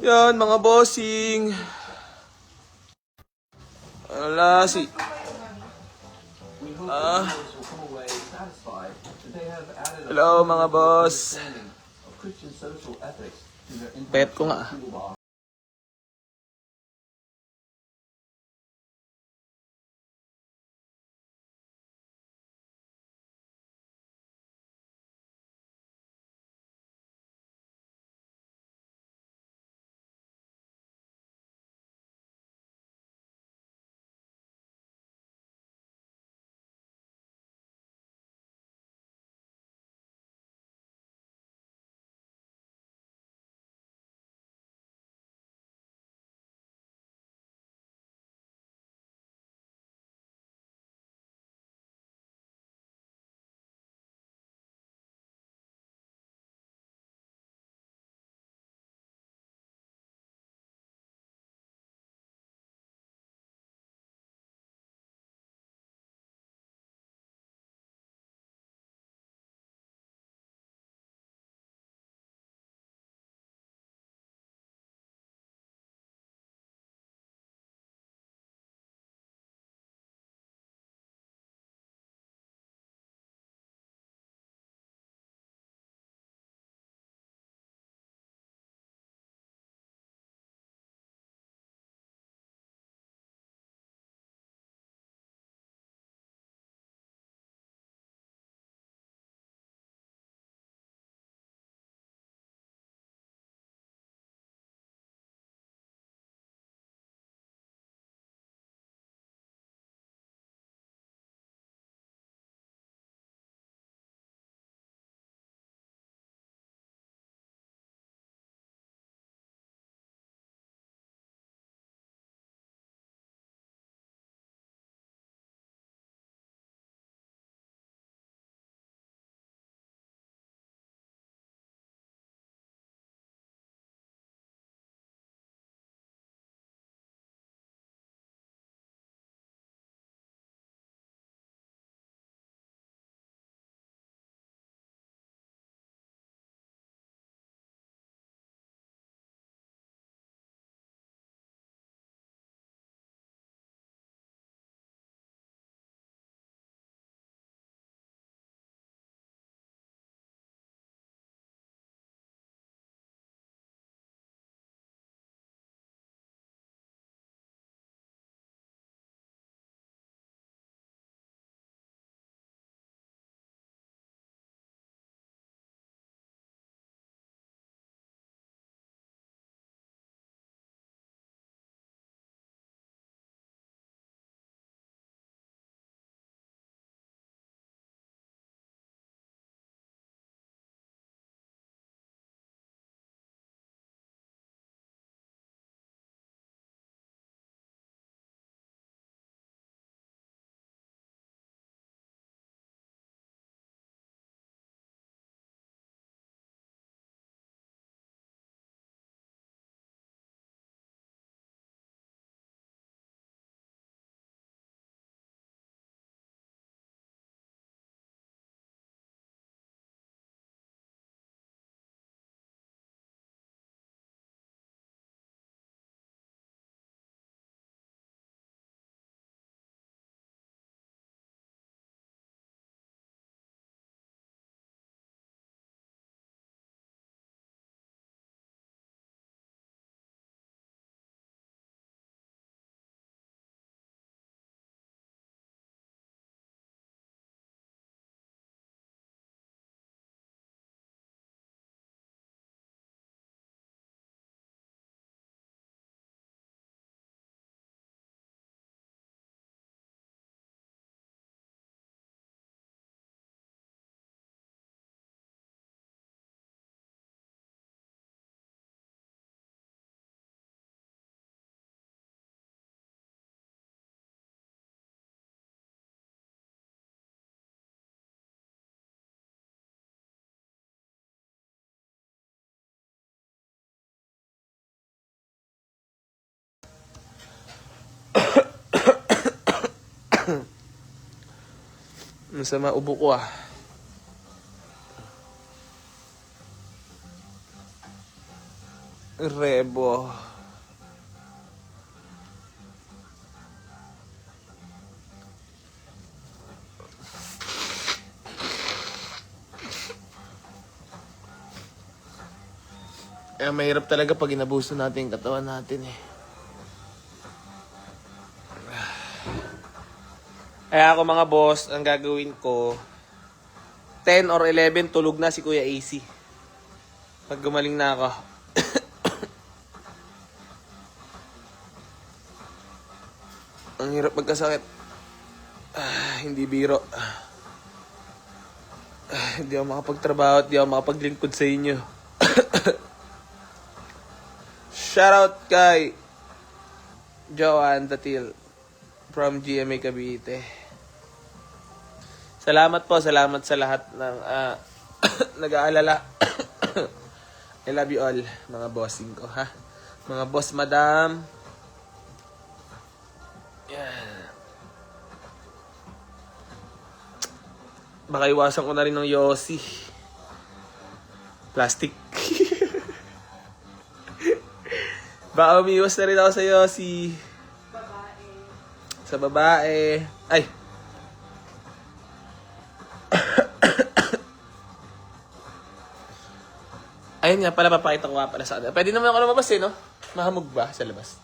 Yan, mga bossing. Ala, si... Ah. Hello, mga boss. Pet ko nga. Masama ubo ko ah. Rebo. Eh, mahirap talaga pag inabuso natin yung katawan natin eh. Kaya ako mga boss, ang gagawin ko, 10 or 11, tulog na si Kuya AC. Pag gumaling na ako. ang hirap magkasakit. Ah, hindi biro. Ah, hindi ako makapagtrabaho at hindi ako makapaglingkod sa inyo. Shoutout kay Joanne Tatil from GMA Cavite. Salamat po, salamat sa lahat ng ah, nag-aalala. I love you all, mga bossing ko, ha? Mga boss madam. Yan. Baka iwasan ko na rin ng Yossi. Plastic. Baka umiwas na rin ako sa Yossi. Sa babae. Ay, Ayun nga pala, papakita ko nga pala sa kanila. Pwede naman ako lumabas eh, no? Mahamog ba sa labas?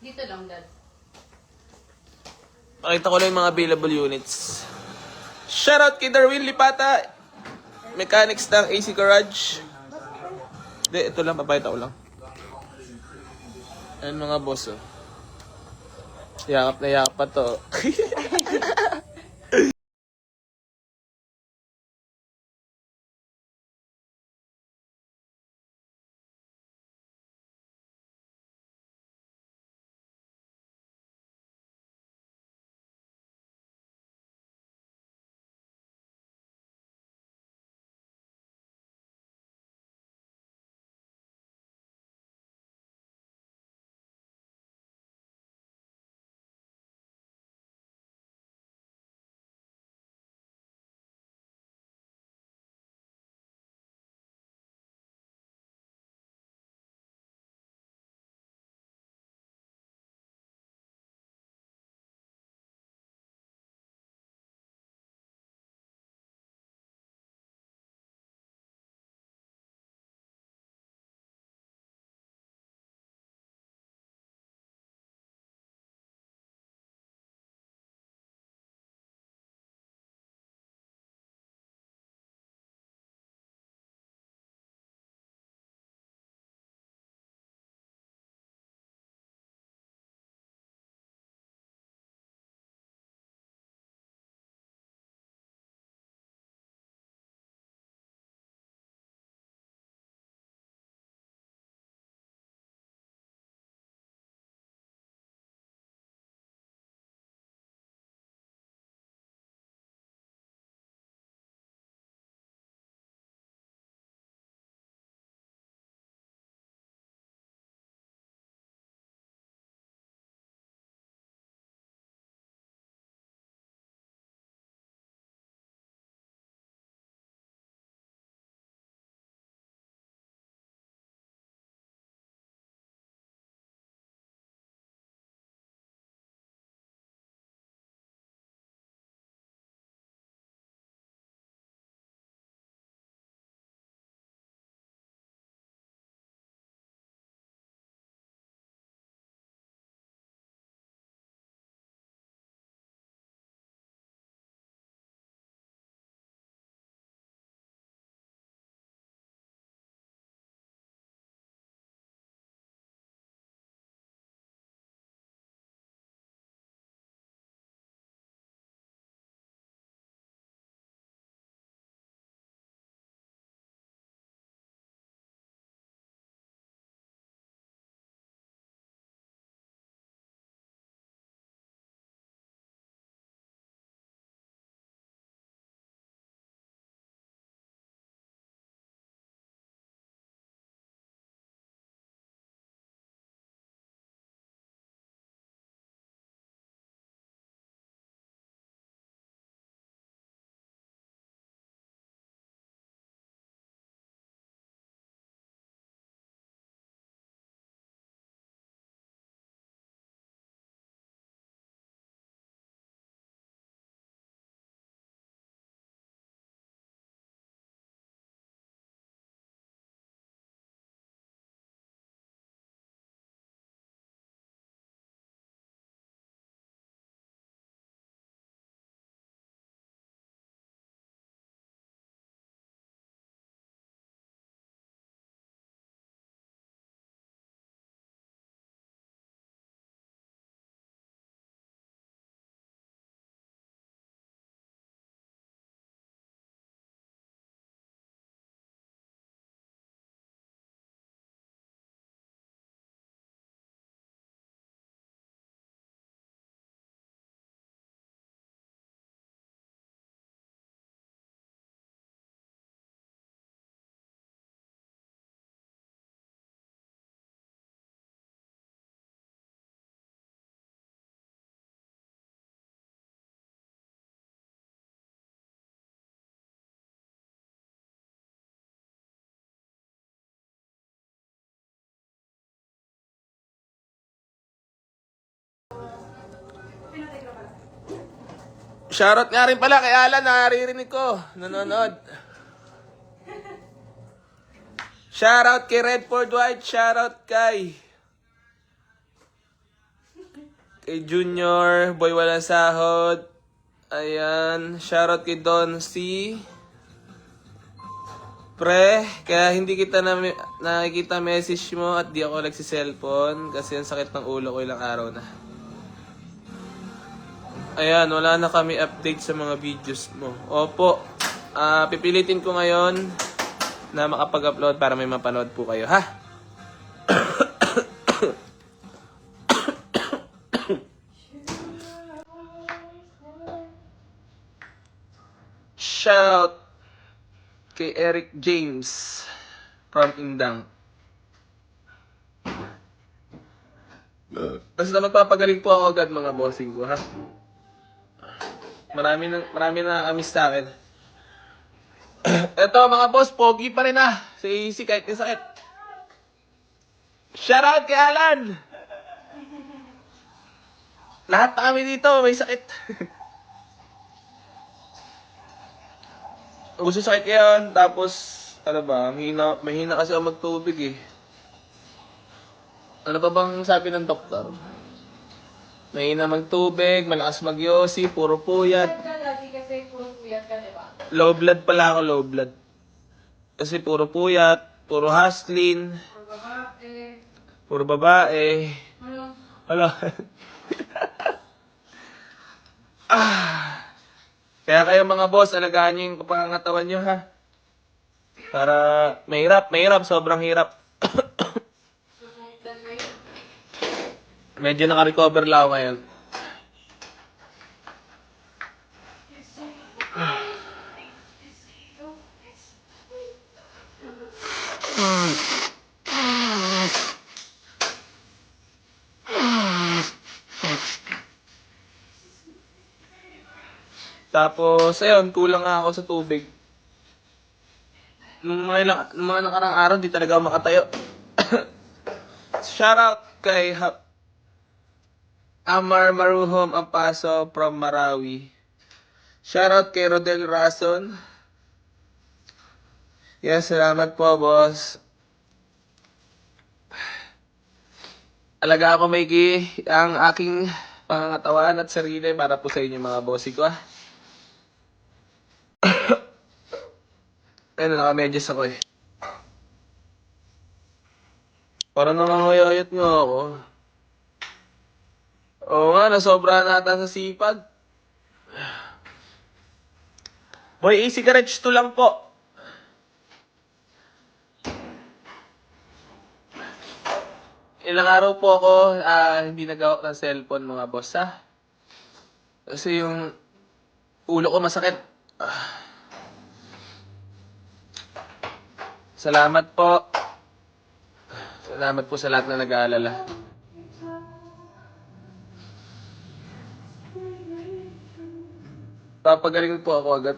Dito lang, Dad. Pakita ko lang yung mga available units. Shoutout kay Darwin Lipata! Mechanics ng AC Garage. Hindi, ito lang, papakita ko lang. Ayan mga boss, oh. Yakap na yakap pa to. Shoutout nga rin pala kay Alan, naririnig ko. Nanonood. Shoutout kay Redford White. Shoutout kay... Kay Junior. Boy Walang Sahod. Ayan. Shoutout kay Don C. Pre, kaya hindi kita na nakikita message mo at di ako nagsi-cellphone kasi ang sakit ng ulo ko ilang araw na. Ayan, wala na kami update sa mga videos mo. Opo, ah pipilitin ko ngayon na makapag-upload para may mapanood po kayo, ha? Shout kay Eric James from Indang. Basta magpapagaling po ako agad mga bossing ko, ha? Marami na, marami na kami sa akin. Eto mga boss, pogi pa rin ah. Si Easy kahit may sakit. Shout out kay Alan! Lahat kami dito, may sakit. Gusto sakit yan, tapos, ano ba, mahina, mahina kasi ako magtubig eh. Ano pa bang sabi ng doktor? Mahina magtubig, malakas magyosi, puro puyat. lagi kasi puro puyat ka, di ba? Low blood pala ako, low blood. Kasi puro puyat, puro hustlin, Puro babae. puro babae. Ano? Wala. ah. Kaya kayo mga boss, alagaan nyo yung pangangatawan nyo ha. Para mahirap, mahirap, sobrang hirap. Medyo naka-recover lang ako ngayon. Tapos, ayun, kulang nga ako sa tubig. Nung mga, ilang, nung mga nakarang araw, di talaga ako makatayo. Shoutout kay ha- Amar Maruhom Ampaso from Marawi. Shoutout kay Rodel Rason. Yes, salamat po, boss. Alaga ako, Mikey, ang aking pangangatawan at sarili para po sa inyo mga bossy ko, ah. Ayun, nakamedyas ako eh. Parang nangangayayat nga ako. Oo nga, nasobra nata sa sipag. Boy, garage to lang po. Ilang araw po ako ah, hindi nagawak ng cellphone mga boss ha. Kasi yung ulo ko masakit. Ah. Salamat po. Salamat po sa lahat na nag-aalala. Papagaling po ako agad.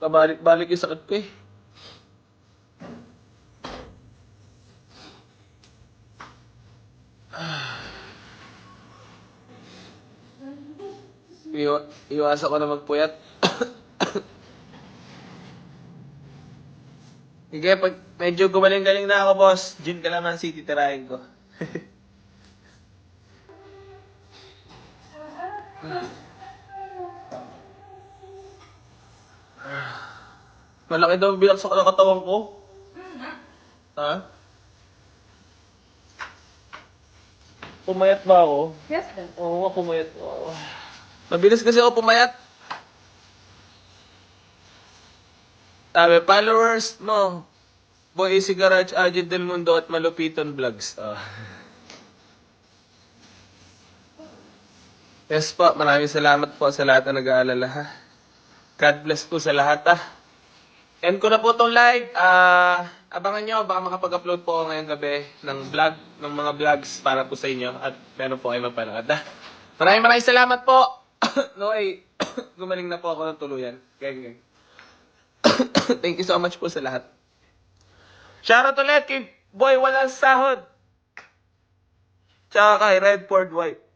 Pabalik-balik yung sakit ko eh. Iwa iwasan ko na magpuyat. Sige, pag medyo gumaling-galing na ako, boss, June ka naman City tirahin ko. Malaki daw ang bilang sa katawan ko. Ha? Pumayat ba ako? Yes, then. Oo pumayat ako. Mabilis kasi ako pumayat. Sabi, followers mo. Boy Easy Garage, Ajit Del Mundo at Malupiton Vlogs. Ah. Yes po, maraming salamat po sa lahat na nag-aalala ha. God bless po sa lahat ha. End ko na po tong live. Ah, abangan nyo, baka makapag-upload po ngayong gabi ng vlog, ng mga vlogs para po sa inyo at meron po kayo mapanood ha. Maraming maraming salamat po. no way, gumaling na po ako ng tuluyan. Gang, gang. Thank you so much po sa lahat. Shoutout ulit kay Boy Walang Sahod. Tsaka kay Redford White.